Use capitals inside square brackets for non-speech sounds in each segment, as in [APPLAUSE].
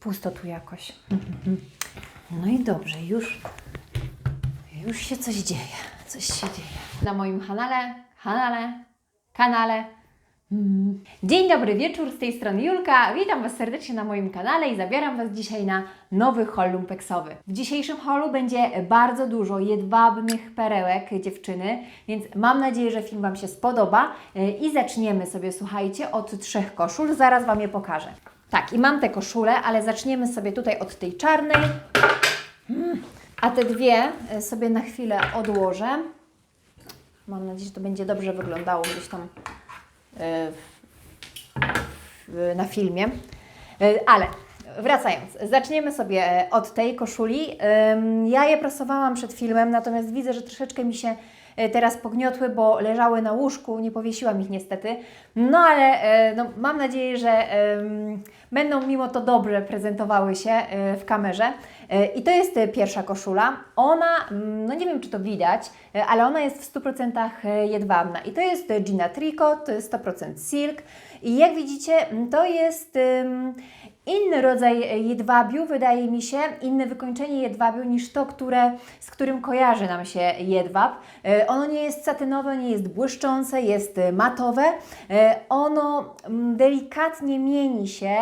Pusto tu jakoś. No i dobrze, już, już się coś dzieje. Coś się dzieje. Na moim kanale, kanale, kanale. Mm. Dzień dobry wieczór, z tej strony Julka. Witam Was serdecznie na moim kanale i zabieram Was dzisiaj na nowy haul lumpeksowy. W dzisiejszym haulu będzie bardzo dużo jedwabnych perełek dziewczyny, więc mam nadzieję, że film Wam się spodoba E, i zaczniemy sobie, słuchajcie, od trzech koszul. Zaraz Wam je pokażę. Tak, i mam te koszule, ale zaczniemy sobie tutaj od tej czarnej, Mm. a te dwie e, sobie na chwilę odłożę. Mam nadzieję, że to będzie dobrze wyglądało gdzieś tam na filmie. E, Ale wracając, zaczniemy sobie e, od tej koszuli. Ja je prasowałam przed filmem, natomiast widzę, że troszeczkę mi się e, teraz pogniotły, bo leżały na łóżku, nie powiesiłam ich niestety. No ale e, no, mam nadzieję, że będą mimo to dobrze prezentowały się e, w kamerze. E, I to jest e, pierwsza koszula. Ona, no nie wiem czy to widać, e, ale ona jest w 100% jedwabna. I to jest e, Gina Tricot, to jest 100% silk. I jak widzicie, to jest inny rodzaj e, jedwabiu, wydaje mi się, inne wykończenie jedwabiu niż to, które, z którym kojarzy nam się jedwab. E, Ono nie jest satynowe, nie jest błyszczące, jest e, matowe. Ono mm, delikatnie mieni się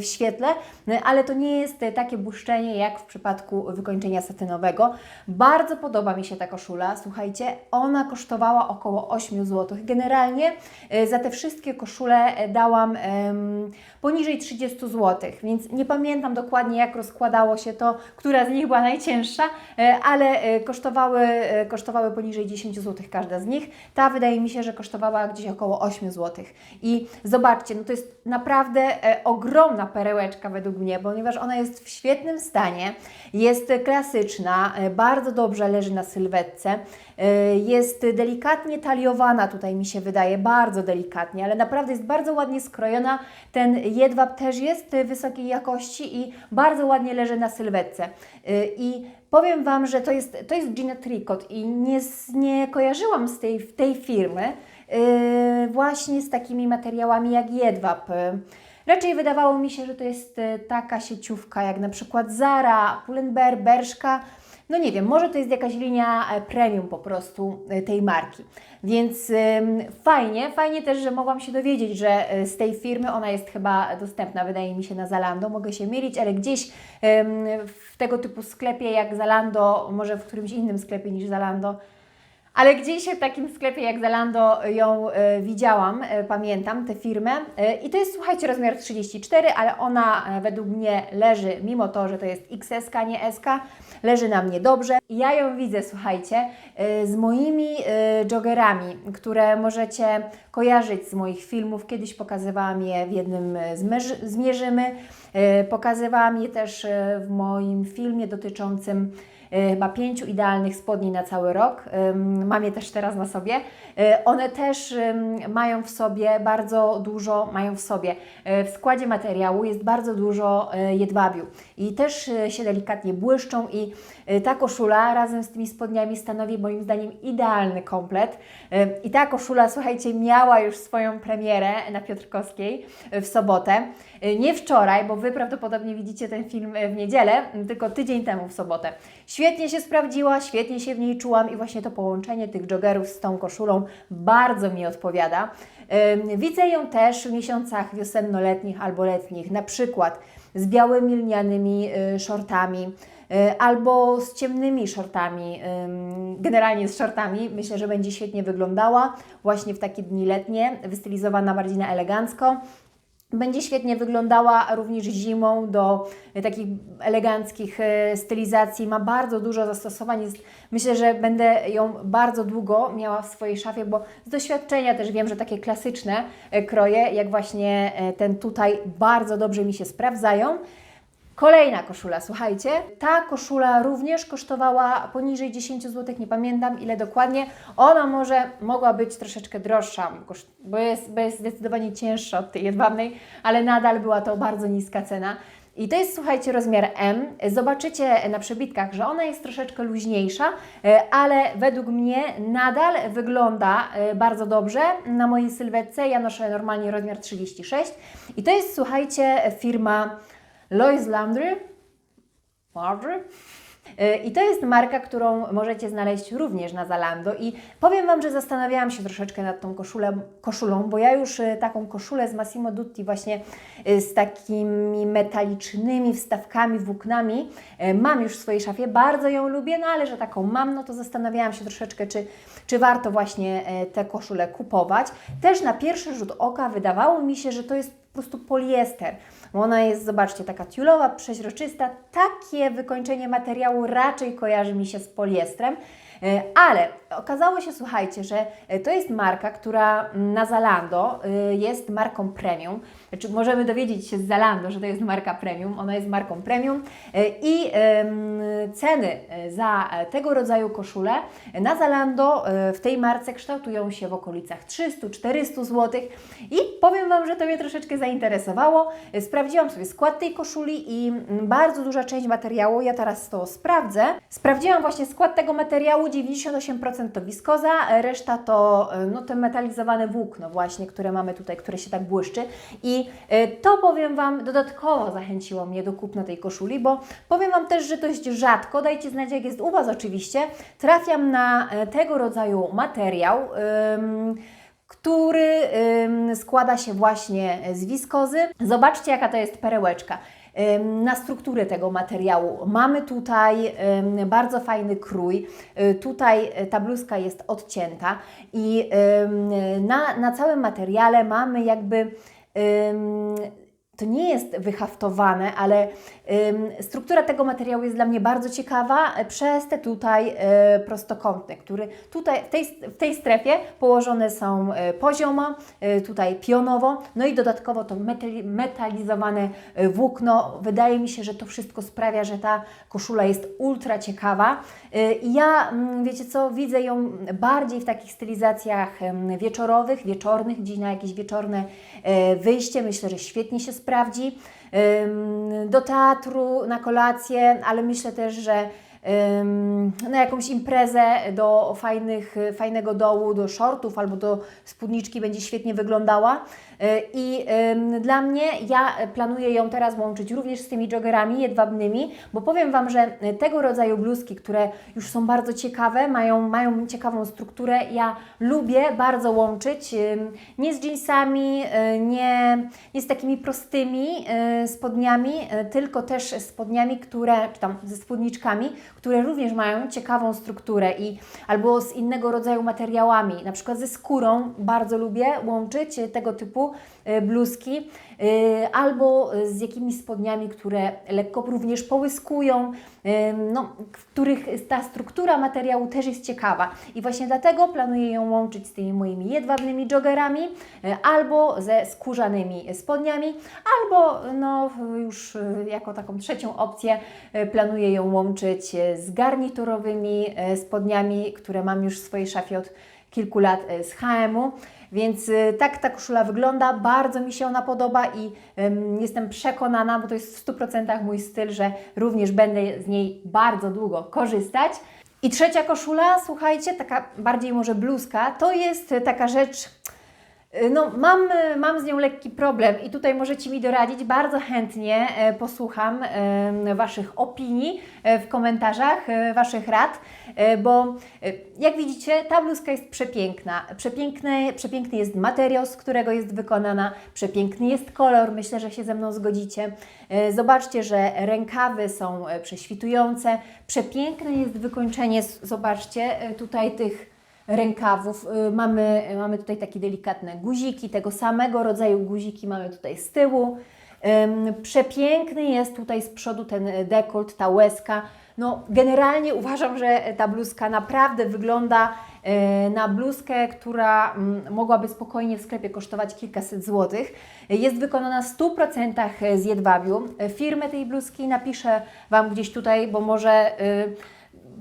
w świetle, ale to nie jest takie błyszczenie jak w przypadku wykończenia satynowego. Bardzo podoba mi się ta koszula. Słuchajcie, ona kosztowała około 8 zł. Generalnie za te wszystkie koszule dałam poniżej 30 zł, więc nie pamiętam dokładnie jak rozkładało się to, która z nich była najcięższa, e, ale e, kosztowały, e, kosztowały poniżej 10 zł każda z nich. Ta wydaje mi się, że kosztowała gdzieś około 8 zł. I zobaczcie, no to jest naprawdę ogromna perełeczka według mnie, ponieważ ona jest w świetnym stanie, jest klasyczna, bardzo dobrze leży na sylwetce, jest delikatnie taliowana, tutaj mi się wydaje, bardzo delikatnie, ale naprawdę jest bardzo ładnie skrojona. Ten jedwab też jest e, wysokiej jakości i bardzo ładnie leży na sylwetce. E, I powiem Wam, że to jest, to jest Gina Tricot i nie, nie kojarzyłam z tej, tej firmy e, właśnie z takimi materiałami jak jedwab. Raczej wydawało mi się, że to jest e, taka sieciówka jak na przykład Zara, Pull&Bear, Bershka. No nie wiem, może to jest jakaś linia e, premium po prostu e, tej marki. Więc fajnie, fajnie też, że mogłam się dowiedzieć, że e, z tej firmy ona jest chyba dostępna, wydaje mi się, na Zalando. Mogę się mylić, ale gdzieś w tego typu sklepie jak Zalando, może w którymś innym sklepie niż Zalando, ale gdzieś w takim sklepie jak Zalando ją e, widziałam, e, pamiętam tę firmę. E, I to jest, słuchajcie, rozmiar 34, ale ona według mnie leży, mimo to, że to jest XS, nie SK, leży na mnie dobrze. I Ja ją widzę, słuchajcie, z moimi joggerami, które możecie kojarzyć z moich filmów. Kiedyś pokazywałam je w jednym z, Merzy- z Mierzymy. E, Pokazywałam je też w moim filmie dotyczącym chyba pięciu idealnych spodni na cały rok. Ym, Mam je też teraz na sobie. E, One też mają w sobie bardzo dużo, mają w sobie e, w składzie materiału jest bardzo dużo e, jedwabiu i też e, się delikatnie błyszczą i e, ta koszula razem z tymi spodniami stanowi moim zdaniem idealny komplet. E, I ta koszula, słuchajcie, miała już swoją premierę na Piotrkowskiej e, w sobotę. E, Nie wczoraj, bo Wy prawdopodobnie widzicie ten film e, w niedzielę, tylko tydzień temu w sobotę. Świetnie się sprawdziła, świetnie się w niej czułam i właśnie to połączenie tych joggerów z tą koszulą bardzo mi odpowiada. Widzę ją też w miesiącach wiosenno-letnich albo letnich, na przykład z białymi lnianymi y, shortami albo z ciemnymi shortami, generalnie z shortami. Myślę, że będzie świetnie wyglądała właśnie w takie dni letnie, wystylizowana bardziej na elegancko. Będzie świetnie wyglądała również zimą do takich eleganckich e, stylizacji. Ma bardzo dużo zastosowań. Myślę, że będę ją bardzo długo miała w swojej szafie, bo z doświadczenia też wiem, że takie klasyczne e, kroje, jak właśnie e, ten tutaj, bardzo dobrze mi się sprawdzają. Kolejna koszula, słuchajcie. Ta koszula również kosztowała poniżej 10 zł, nie pamiętam ile dokładnie. Ona może mogła być troszeczkę droższa, bo jest, bo jest zdecydowanie cięższa od tej jedwabnej, ale nadal była to bardzo niska cena. I to jest, słuchajcie, rozmiar M. Zobaczycie na przebitkach, że ona jest troszeczkę luźniejsza, e, ale według mnie nadal wygląda e, bardzo dobrze na mojej sylwetce. Ja noszę normalnie rozmiar 36. I to jest, słuchajcie, firma Lois Landry. Landry? E, I to jest marka, którą możecie znaleźć również na Zalando. I powiem Wam, że zastanawiałam się troszeczkę nad tą koszulę, koszulą, bo ja już e, taką koszulę z Massimo Dutti właśnie e, z takimi metalicznymi wstawkami, włóknami mam już w swojej szafie. Bardzo ją lubię, no ale że taką mam, no to zastanawiałam się troszeczkę, czy, czy warto właśnie tę koszulę kupować. Też na pierwszy rzut oka wydawało mi się, że to jest po prostu poliester. Bo Ona jest, zobaczcie, taka tiulowa, przeźroczysta. Takie wykończenie materiału raczej kojarzy mi się z poliestrem. E, Ale okazało się, słuchajcie, że e, to jest marka, która na Zalando e, jest marką premium. Znaczy, możemy dowiedzieć się z Zalando, że to jest marka premium. Ona jest marką premium i ceny za tego rodzaju koszule na Zalando w tej marce kształtują się w okolicach 300-400 zł. I powiem Wam, że to mnie troszeczkę zainteresowało. Sprawdziłam sobie skład tej koszuli i bardzo duża część materiału, ja teraz to sprawdzę. Sprawdziłam właśnie skład tego materiału, 98% to wiskoza, reszta to e, no, te metalizowane włókno właśnie, które mamy tutaj, które się tak błyszczy. I e, to powiem Wam dodatkowo zachęciło mnie do kupna tej koszuli, bo powiem Wam też, że dość rzadko, dajcie znać jak jest u Was oczywiście, trafiam na e, tego rodzaju materiał. ym, który ym, składa się właśnie z wiskozy. Zobaczcie, jaka to jest perełeczka. Na strukturę tego materiału mamy tutaj bardzo fajny krój. Y, Tutaj y, ta bluzka jest odcięta i na, na całym materiale mamy jakby to nie jest wyhaftowane, ale ym, struktura tego materiału jest dla mnie bardzo ciekawa e, przez te tutaj e, prostokątne, który tutaj w tej, w tej strefie położone są e, poziomo, e, tutaj pionowo, no i dodatkowo to metali, metalizowane włókno. Wydaje mi się, że to wszystko sprawia, że ta koszula jest ultra ciekawa. I ja, mm, wiecie co, widzę ją bardziej w takich stylizacjach wieczorowych, wieczornych, gdzieś na jakieś wieczorne e, wyjście. Myślę, że świetnie się sprawdzi. Do teatru, na kolację, ale myślę też, że na jakąś imprezę do fajnych, fajnego dołu, do shortów albo do spódniczki będzie świetnie wyglądała. Y, I dla mnie, ja planuję ją teraz łączyć również z tymi joggerami jedwabnymi, bo powiem Wam, że tego rodzaju bluzki, które już są bardzo ciekawe, mają, mają ciekawą strukturę, ja lubię bardzo łączyć nie z jeansami, y, nie, nie z takimi prostymi spodniami, tylko też spodniami, które, czy tam ze spódniczkami, które również mają ciekawą strukturę i albo z innego rodzaju materiałami, na przykład ze skórą bardzo lubię łączyć tego typu y, bluzki, y, albo z jakimiś spodniami, które lekko również połyskują, y, no, w których ta struktura materiału też jest ciekawa. I właśnie dlatego planuję ją łączyć z tymi moimi jedwabnymi joggerami, albo ze skórzanymi spodniami, albo no, już jako taką trzecią opcję planuję ją łączyć z garniturowymi spodniami, które mam już w swojej szafie od kilku lat y, z H&M-u. Więc y, tak ta koszula wygląda, bardzo mi się ona podoba i ym, jestem przekonana, bo to jest w 100% mój styl, że również będę z niej bardzo długo korzystać. I trzecia koszula, słuchajcie, taka bardziej może bluzka, to jest y, taka rzecz, no, mam, y, mam z nią lekki problem i tutaj możecie mi doradzić. Bardzo chętnie e, posłucham Waszych opinii w komentarzach, Waszych rad, bo jak widzicie, ta bluzka jest przepiękna. Przepiękny, przepiękny jest materiał, z którego jest wykonana, przepiękny jest kolor, myślę, że się ze mną zgodzicie. Zobaczcie, że rękawy są prześwitujące, przepiękne jest wykończenie, zobaczcie, tutaj tych rękawów. Y, Mamy, mamy tutaj takie delikatne guziki, tego samego rodzaju guziki mamy tutaj z tyłu. Przepiękny jest tutaj z przodu ten dekolt, ta łezka. No, generalnie uważam, że ta bluzka naprawdę wygląda e, na bluzkę, która mm, mogłaby spokojnie w sklepie kosztować kilkaset złotych. Jest wykonana w 100% z jedwabiu. Firmę tej bluzki napiszę Wam gdzieś tutaj, bo może y,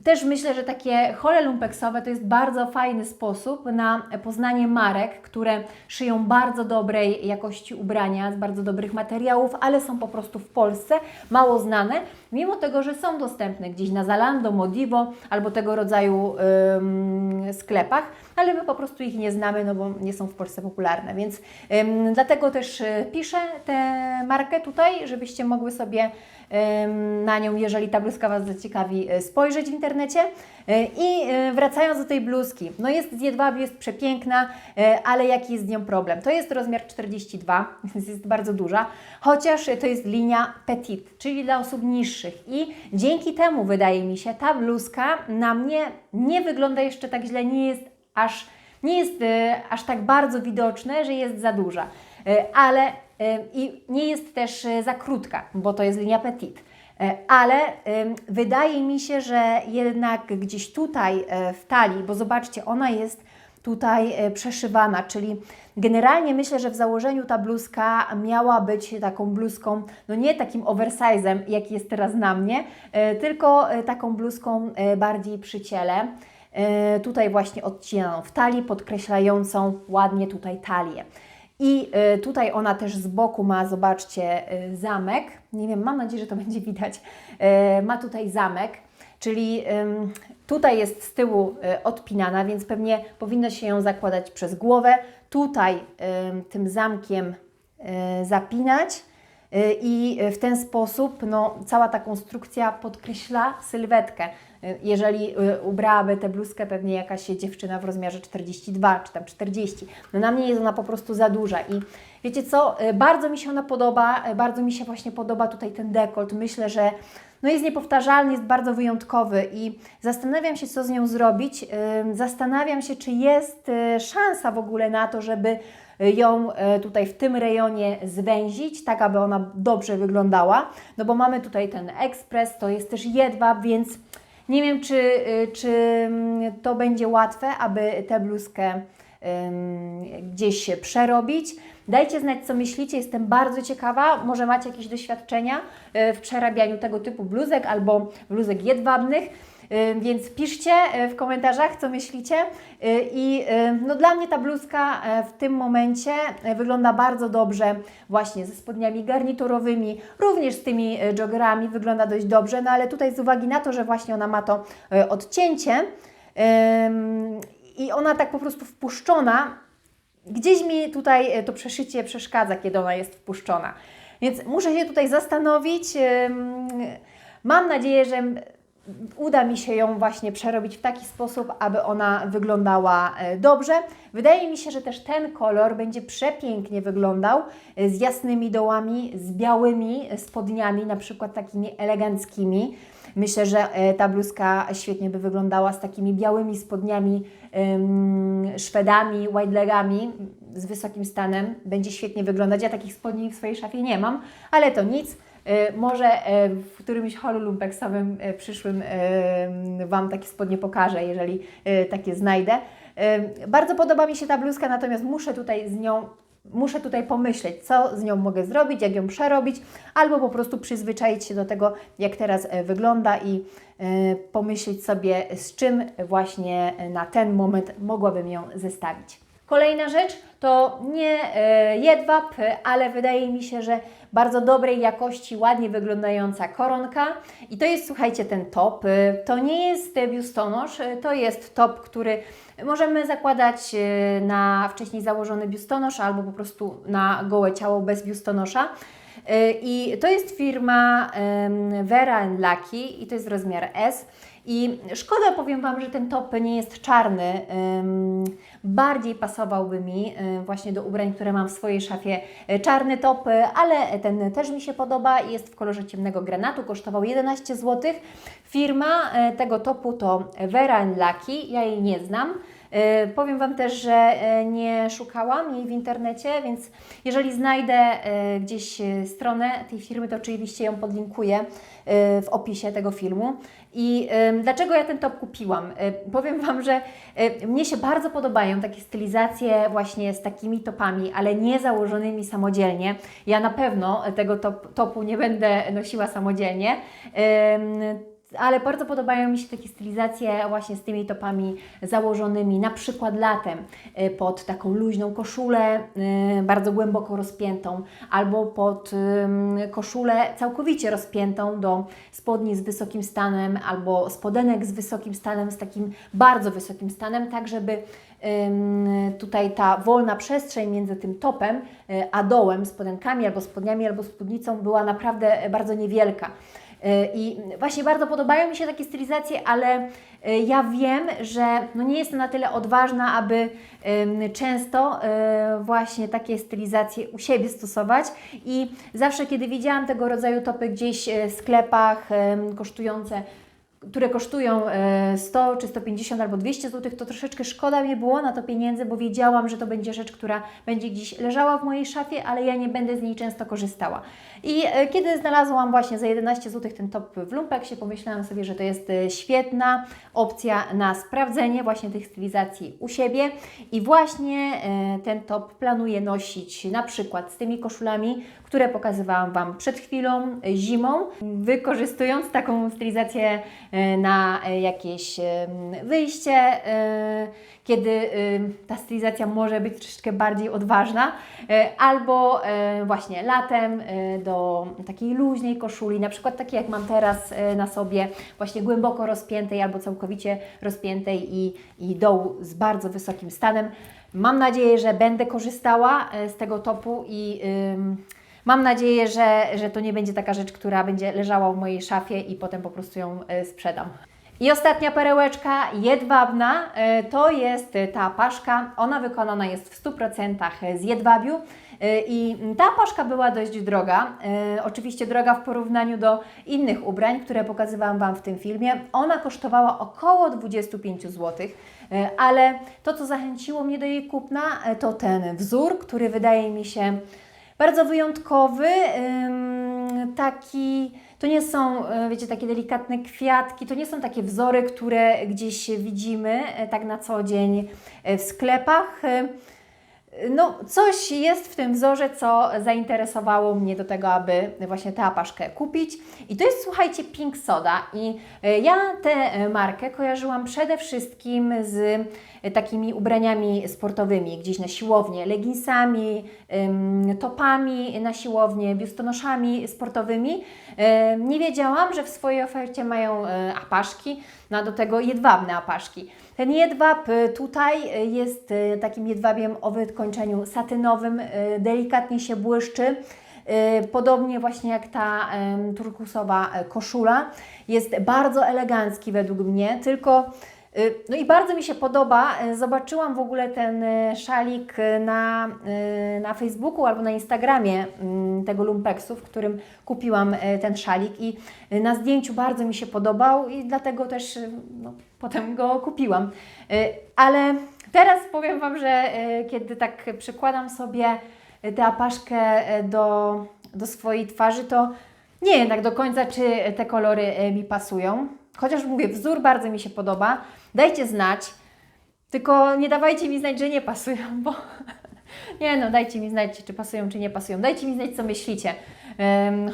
też myślę, że takie hole lumpeksowe to jest bardzo fajny sposób na poznanie marek, które szyją bardzo dobrej jakości ubrania, z bardzo dobrych materiałów, ale są po prostu w Polsce mało znane, mimo tego, że są dostępne gdzieś na Zalando, Modivo albo tego rodzaju ym, sklepach, ale my po prostu ich nie znamy, no bo nie są w Polsce popularne, więc ym, dlatego też y, piszę tę markę tutaj, żebyście mogły sobie ym, na nią, jeżeli ta bluzka Was zaciekawi, y, spojrzeć w internecie. Y, I wracając do tej bluzki, no jest z jedwabiu, jest przepiękna, ale jaki jest z nią problem? To jest rozmiar 42, [LAUGHS] więc jest bardzo duża, chociaż to jest linia petit, czyli dla osób niższych i dzięki temu wydaje mi się, ta bluzka na mnie nie wygląda jeszcze tak źle, nie jest aż, nie jest y, aż tak bardzo widoczne, że jest za duża, Y, ale y, i nie jest też za krótka, bo to jest linia petit. Ale wydaje mi się, że jednak gdzieś tutaj w talii, bo zobaczcie, ona jest tutaj przeszywana, czyli generalnie myślę, że w założeniu ta bluzka miała być taką bluzką, no nie takim oversizem, jaki jest teraz na mnie, tylko taką bluzką bardziej przy ciele. E, Tutaj właśnie odcinaną w talii, podkreślającą ładnie tutaj talię. I y, tutaj ona też z boku ma, zobaczcie, y, zamek. Nie wiem, mam nadzieję, że to [LAUGHS] będzie widać. Ma tutaj zamek, czyli tutaj jest z tyłu odpinana, więc pewnie powinno się ją zakładać przez głowę. Tutaj ym, tym zamkiem zapinać. Y, I w ten sposób no, cała ta konstrukcja podkreśla sylwetkę. Y, Jeżeli y, ubrałaby tę bluzkę pewnie jakaś dziewczyna w rozmiarze 42 czy tam 40, no na mnie jest ona po prostu za duża i wiecie co, bardzo mi się ona podoba, bardzo mi się właśnie podoba tutaj ten dekolt. Myślę, że no jest niepowtarzalny, jest bardzo wyjątkowy i zastanawiam się, co z nią zrobić. Zastanawiam się, czy jest szansa w ogóle na to, żeby ją e, tutaj w tym rejonie zwęzić, tak aby ona dobrze wyglądała, no bo mamy tutaj ten ekspres, to jest też jedwab, więc nie wiem, czy, y, czy mm, to będzie łatwe, aby tę bluzkę gdzieś się przerobić. Dajcie znać, co myślicie, jestem bardzo ciekawa. Może macie jakieś doświadczenia y, w przerabianiu tego typu bluzek albo bluzek jedwabnych. Y, Więc piszcie y, w komentarzach, co myślicie. Y, I no, dla mnie ta bluzka w tym momencie wygląda bardzo dobrze, właśnie ze spodniami garniturowymi, również z tymi joggerami wygląda dość dobrze, no ale tutaj z uwagi na to, że właśnie ona ma to odcięcie i ona tak po prostu wpuszczona, gdzieś mi tutaj to przeszycie przeszkadza, kiedy ona jest wpuszczona. Więc muszę się tutaj zastanowić. Mam nadzieję, że uda mi się ją właśnie przerobić w taki sposób, aby ona wyglądała e, dobrze. Wydaje mi się, że też ten kolor będzie przepięknie wyglądał e, z jasnymi dołami, z białymi spodniami, na przykład takimi eleganckimi. Myślę, że e, ta bluzka świetnie by wyglądała z takimi białymi spodniami, szwedami, wide legami z wysokim stanem. Będzie świetnie wyglądać. Ja takich spodni w swojej szafie nie mam, ale to nic. Y, Może y, w którymś holu lumpeksowym y, przyszłym Wam takie spodnie pokażę, jeżeli takie znajdę. Bardzo podoba mi się ta bluzka, natomiast muszę tutaj z nią Muszę tutaj pomyśleć, co z nią mogę zrobić, jak ją przerobić, albo po prostu przyzwyczaić się do tego, jak teraz e, wygląda i e, pomyśleć sobie, z czym właśnie na ten moment mogłabym ją zestawić. Kolejna rzecz to nie e, jedwab, ale wydaje mi się, że bardzo dobrej jakości, ładnie wyglądająca koronka. I to jest, słuchajcie, ten top. E, To nie jest biustonosz, e, to jest top, który możemy zakładać na wcześniej założony biustonosz albo po prostu na gołe ciało bez biustonosza. I to jest firma Vera Lucky i to jest rozmiar S. I szkoda, powiem Wam, że ten top nie jest czarny. Bardziej pasowałby mi e, właśnie do ubrań, które mam w swojej szafie. E, Czarny top, e, ale ten też mi się podoba. Jest w kolorze ciemnego granatu, kosztował 11 zł. Firma tego topu to Vera Lucky. Ja jej nie znam. Powiem Wam też, że nie szukałam jej w internecie, więc jeżeli znajdę gdzieś stronę tej firmy, to oczywiście ją podlinkuję w opisie tego filmu. I e, dlaczego ja ten top kupiłam? E, Powiem Wam, że e, mnie się bardzo podobają takie stylizacje właśnie z takimi topami, ale nie założonymi samodzielnie. Ja na pewno tego top, topu nie będę nosiła samodzielnie. Em, ale bardzo podobają mi się takie stylizacje właśnie z tymi topami założonymi, na przykład latem y, pod taką luźną koszulę, y, bardzo głęboko rozpiętą, albo pod koszulę całkowicie rozpiętą do spodni z wysokim stanem, albo spodenek z wysokim stanem, z takim bardzo wysokim stanem, tak żeby tutaj ta wolna przestrzeń między tym topem y, a dołem, spodenkami albo spodniami, albo spódnicą była naprawdę bardzo niewielka. Y, I właśnie bardzo podobają mi się takie stylizacje, ale y, ja wiem, że no nie jestem na tyle odważna, aby często y, właśnie takie stylizacje u siebie stosować. I zawsze, kiedy widziałam tego rodzaju topy gdzieś w sklepach kosztujące które kosztują e, 100 czy 150 albo 200 zł, to troszeczkę szkoda mi było na to pieniędzy, bo wiedziałam, że to będzie rzecz, która będzie gdzieś leżała w mojej szafie, ale ja nie będę z niej często korzystała. I e, kiedy znalazłam właśnie za 11 zł ten top w Lumpeksie, pomyślałam sobie, że to jest e, świetna opcja na sprawdzenie właśnie tych stylizacji u siebie i właśnie e, ten top planuję nosić na przykład z tymi koszulami, które pokazywałam Wam przed chwilą, e, zimą, wykorzystując taką stylizację e, na e, jakieś wyjście, kiedy ta stylizacja może być troszeczkę bardziej odważna, albo właśnie latem do takiej luźnej koszuli, na przykład takiej jak mam teraz na sobie, właśnie głęboko rozpiętej albo całkowicie rozpiętej i, i dołu z bardzo wysokim stanem. Mam nadzieję, że będę korzystała z tego topu i ym, Mam nadzieję, że, że to nie będzie taka rzecz, która będzie leżała w mojej szafie i potem po prostu ją e, sprzedam. I ostatnia perełeczka, jedwabna, e, to jest ta paszka. Ona wykonana jest w 100% z jedwabiu. E, I ta paszka była dość droga, oczywiście droga w porównaniu do innych ubrań, które pokazywałam Wam w tym filmie. Ona kosztowała około 25 zł, ale to, co zachęciło mnie do jej kupna, to ten wzór, który wydaje mi się bardzo wyjątkowy, taki, to nie są, e, wiecie, takie delikatne kwiatki, to nie są takie wzory, które gdzieś widzimy e, tak na co dzień e, w sklepach. No, coś jest w tym wzorze, co zainteresowało mnie do tego, aby właśnie tę apaszkę kupić. I to jest, słuchajcie, Pink Soda. I e, ja tę e, markę kojarzyłam przede wszystkim z e, takimi ubraniami sportowymi, gdzieś na siłownię, leginsami, topami na siłownię, biustonoszami sportowymi. Nie wiedziałam, że w swojej ofercie mają apaszki, no do tego jedwabne apaszki. Ten jedwab y, tutaj y, jest y, takim jedwabiem o wykończeniu satynowym, delikatnie się błyszczy. Podobnie właśnie jak ta turkusowa e, koszula. Jest bardzo elegancki według mnie, tylko no i bardzo mi się podoba. E, Zobaczyłam w ogóle ten e, szalik na, na Facebooku albo na Instagramie mm, tego lumpeksu, w którym kupiłam ten szalik i na zdjęciu bardzo mi się podobał i dlatego też no, potem go kupiłam. Ale teraz powiem Wam, że kiedy tak przykładam sobie tę apaszkę do, do swojej twarzy, to nie wiem tak do końca, czy te kolory mi pasują. Chociaż mówię, wzór bardzo mi się podoba. Dajcie znać, tylko nie dawajcie mi znać, że nie pasują, [LAUGHS] bo nie no, dajcie mi znać, czy pasują, czy nie pasują. Dajcie mi znać, co myślicie.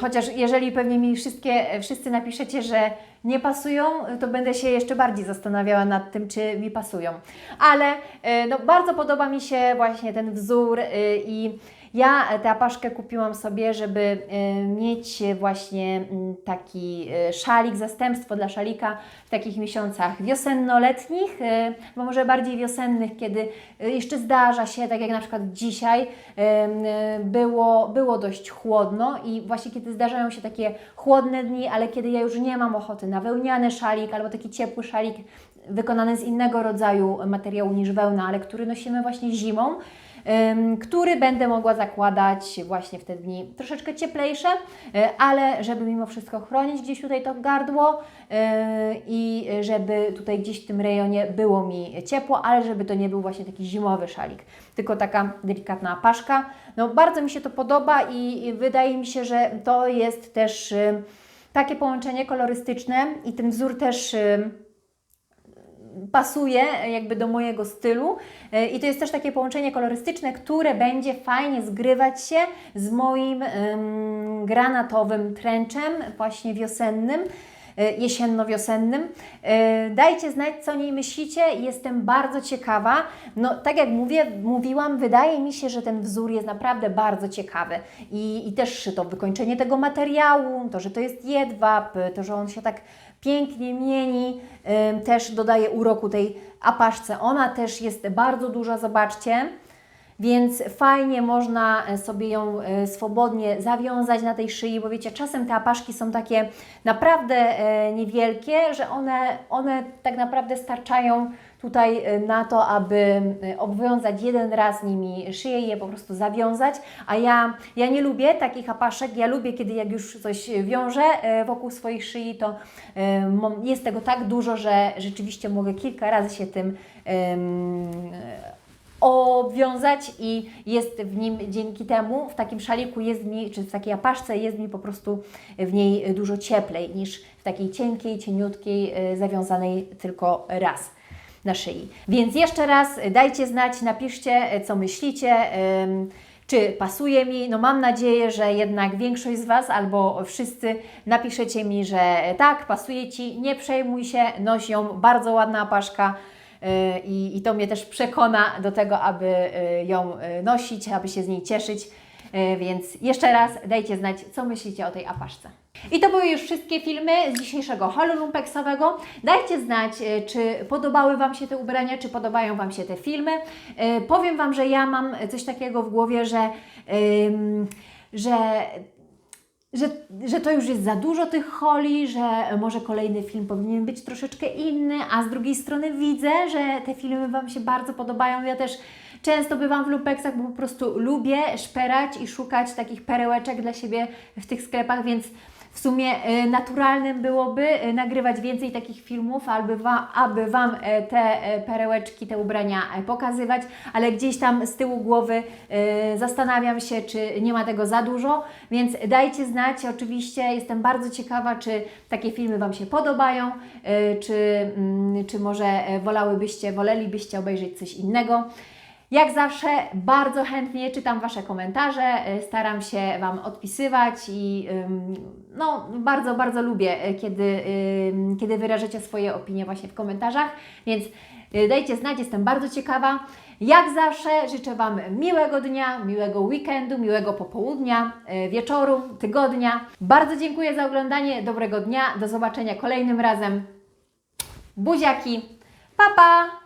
Chociaż jeżeli pewnie mi wszystkie, wszyscy napiszecie, że nie pasują, to będę się jeszcze bardziej zastanawiała nad tym, czy mi pasują. Ale e, no, bardzo podoba mi się właśnie ten wzór e, i ja tę apaszkę kupiłam sobie, żeby e, mieć właśnie mm, taki e, szalik, zastępstwo dla szalika w takich miesiącach wiosenno-letnich, e, bo może bardziej wiosennych, kiedy e, jeszcze zdarza się, tak jak na przykład dzisiaj, e, było, było dość chłodno i właśnie kiedy zdarzają się takie chłodne dni, ale kiedy ja już nie mam ochoty na wełniany szalik albo taki ciepły szalik wykonany z innego rodzaju materiału niż wełna, ale który nosimy właśnie zimą, który będę mogła zakładać właśnie w te dni troszeczkę cieplejsze, e, ale żeby mimo wszystko chronić gdzieś tutaj to gardło e, i żeby tutaj gdzieś w tym rejonie było mi ciepło, ale żeby to nie był właśnie taki zimowy szalik, tylko taka delikatna paszka. No bardzo mi się to podoba i wydaje mi się, że to jest też y, takie połączenie kolorystyczne i ten wzór też pasuje jakby do mojego stylu E, i to jest też takie połączenie kolorystyczne, które będzie fajnie zgrywać się z moim em, granatowym trenczem właśnie wiosennym. e, jesienno-wiosennym. E, Dajcie znać, co o niej myślicie. Jestem bardzo ciekawa. No, tak jak mówię, mówiłam, wydaje mi się, że ten wzór jest naprawdę bardzo ciekawy. I, i też to wykończenie tego materiału, to, że to jest jedwab, to, że on się tak pięknie mieni, też dodaje uroku tej apaszce. Ona też jest bardzo duża, zobaczcie. Więc fajnie można e, sobie ją e, swobodnie zawiązać na tej szyi, bo wiecie, czasem te apaszki są takie naprawdę e, niewielkie, że one, one tak naprawdę starczają tutaj e, na to, aby e, obwiązać jeden raz nimi szyję i je po prostu zawiązać, a ja, ja nie lubię takich apaszek, ja lubię, kiedy jak już coś wiążę e, wokół swojej szyi, to jest tego tak dużo, że rzeczywiście mogę kilka razy się tym obwiązać i jest w nim dzięki temu, w takim szaliku jest mi, czy w takiej apaszce jest mi po prostu w niej dużo cieplej niż w takiej cienkiej, cieniutkiej, zawiązanej tylko raz na szyi. Więc jeszcze raz dajcie znać, napiszcie, e, co myślicie. Czy pasuje mi? No mam nadzieję, że jednak większość z Was albo wszyscy napiszecie mi, że tak, pasuje Ci, nie przejmuj się, noś ją, bardzo ładna apaszka. Y, I, to mnie też przekona do tego, aby y, ją y, nosić, aby się z niej cieszyć. Y, Więc jeszcze raz dajcie znać, co myślicie o tej apaszce. I to były już wszystkie filmy z dzisiejszego holu lumpeksowego. Dajcie znać, y, czy podobały Wam się te ubrania, czy podobają Wam się te filmy. Y, Powiem Wam, że ja mam coś takiego w głowie, że, że że, że to już jest za dużo tych holi, że może kolejny film powinien być troszeczkę inny, a z drugiej strony widzę, że te filmy Wam się bardzo podobają. Ja też często bywam w lumpeksach, bo po prostu lubię szperać i szukać takich perełeczek dla siebie w tych sklepach, więc w sumie y, naturalnym byłoby y, nagrywać więcej takich filmów, aby, wa, aby Wam y, te y, perełeczki, te ubrania y, pokazywać, ale gdzieś tam z tyłu głowy y, zastanawiam się, czy nie ma tego za dużo, więc dajcie znać. Oczywiście jestem bardzo ciekawa, czy takie filmy Wam się podobają, czy, mm, czy może wolałybyście, wolelibyście obejrzeć coś innego. Jak zawsze bardzo chętnie czytam Wasze komentarze, y, staram się Wam odpisywać i no, bardzo, bardzo lubię, y, kiedy, kiedy wyrażacie swoje opinie właśnie w komentarzach, więc y, dajcie znać, jestem bardzo ciekawa. Jak zawsze życzę Wam miłego dnia, miłego weekendu, miłego popołudnia, wieczoru, tygodnia. Bardzo dziękuję za oglądanie, dobrego dnia, do zobaczenia kolejnym razem. Buziaki, pa pa!